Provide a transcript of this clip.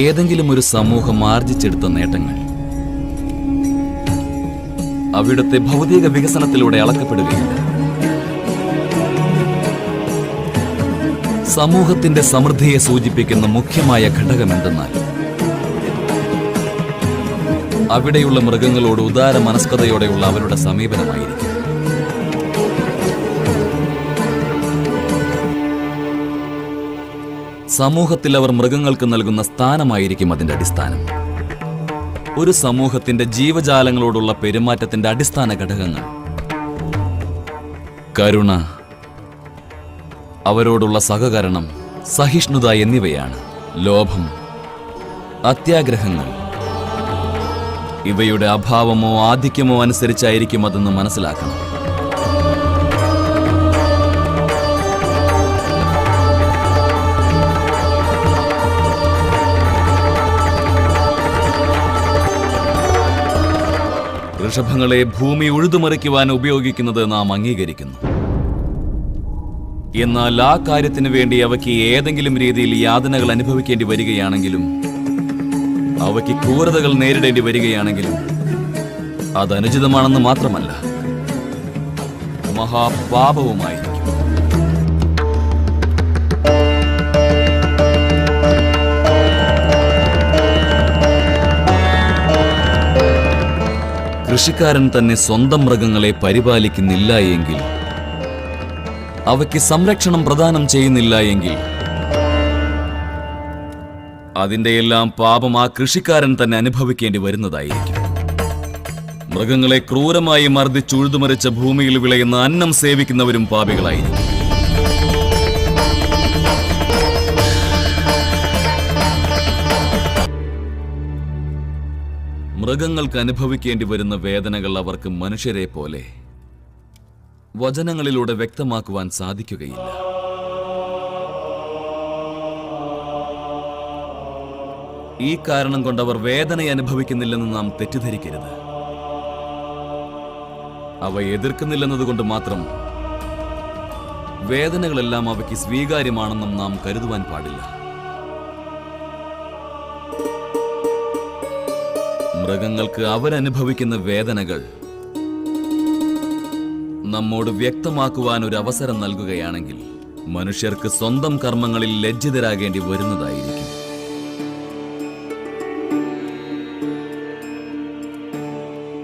ഏതെങ്കിലും ഒരു സമൂഹം ആർജിച്ചെടുത്ത നേട്ടങ്ങൾ. അവിടുത്തെ ഭൗതിക വികസനത്തിലൂടെ അളക്കപ്പെടുകയില്ല. സമൂഹത്തിന്റെ സമൃദ്ധിയെ സൂചിപ്പിക്കുന്ന മുഖ്യമായ ഘടകം ഘടകമെന്തെന്നാൽ അവിടെയുള്ള മൃഗങ്ങളോട് ഉദാര മനസ്കതയോടെയുള്ള അവരുടെ സമീപനമായിരിക്കും. സമൂഹത്തിൽ അവർ മൃഗങ്ങൾക്ക് നൽകുന്ന സ്ഥാനമായിരിക്കും അതിന്റെ അടിസ്ഥാനം. ഒരു സമൂഹത്തിന്റെ ജീവജാലങ്ങളോടുള്ള പെരുമാറ്റത്തിന്റെ അടിസ്ഥാന ഘടകങ്ങൾ. കരുണ അവരോടുള്ള സഹകരണം സഹിഷ്ണുത എന്നിവയാണ്. ലോഭം അത്യാഗ്രഹങ്ങൾ. ഇവയുടെ അഭാവമോ ആധിക്യമോ അനുസരിച്ചായിരിക്കും അതെന്ന് മനസ്സിലാക്കണം. ഋഷഭങ്ങളെ ഭൂമി ഉഴുതുമറിക്കുവാൻ ഉപയോഗിക്കുന്നത് നാം അംഗീകരിക്കുന്നു. എന്നാൽ ആ കാര്യത്തിന് വേണ്ടി അവയ്ക്ക് ഏതെങ്കിലും രീതിയിൽ യാതനകൾ അനുഭവിക്കേണ്ടി വരികയാണെങ്കിലും അവയ്ക്ക് ക്രൂരതകൾ നേരിടേണ്ടി വരികയാണെങ്കിലും അത് അനുചിതമാണെന്ന് മാത്രമല്ല മഹാപാപവുമായിരിക്കും. കൃഷിക്കാരൻ തന്നെ സ്വന്തം മൃഗങ്ങളെ പരിപാലിക്കുന്നില്ല എങ്കിൽ അവയ്ക്ക് സംരക്ഷണം പ്രദാനം ചെയ്യുന്നില്ല എങ്കിൽ അതിന്റെ എല്ലാം പാപം ആ കൃഷിക്കാരൻ തന്നെ അനുഭവിക്കേണ്ടി വരുന്നതായിരിക്കും. മൃഗങ്ങളെ ക്രൂരമായി മർദ്ദിച്ചുഴുതുമറിച്ച ഭൂമിയിൽ വിളയുന്ന അന്നം സേവിക്കുന്നവരും പാപികളായിരിക്കും. മൃഗങ്ങൾക്ക് അനുഭവിക്കേണ്ടി വരുന്ന വേദനകൾ അവർക്ക് മനുഷ്യരെ പോലെ വചനങ്ങളിലൂടെ വ്യക്തമാക്കുവാൻ സാധിക്കുകയില്ല. ഈ കാരണം കൊണ്ട് അവർ വേദന അനുഭവിക്കുന്നില്ലെന്ന് നാം തെറ്റിദ്ധരിക്കരുത്. അവ എതിർക്കുന്നില്ലെന്നതുകൊണ്ട് മാത്രം വേദനകളെല്ലാം അവയ്ക്ക് സ്വീകാര്യമാണെന്നും നാം കരുതുവാൻ പാടില്ല. മൃഗങ്ങൾക്ക് അവരനുഭവിക്കുന്ന വേദനകൾ നമ്മോട് വ്യക്തമാക്കുവാൻ ഒരു അവസരം നൽകുകയാണെങ്കിൽ മനുഷ്യർക്ക് സ്വന്തം കർമ്മങ്ങളിൽ ലജ്ജിതരാകേണ്ടി വരുന്നതായിരിക്കും.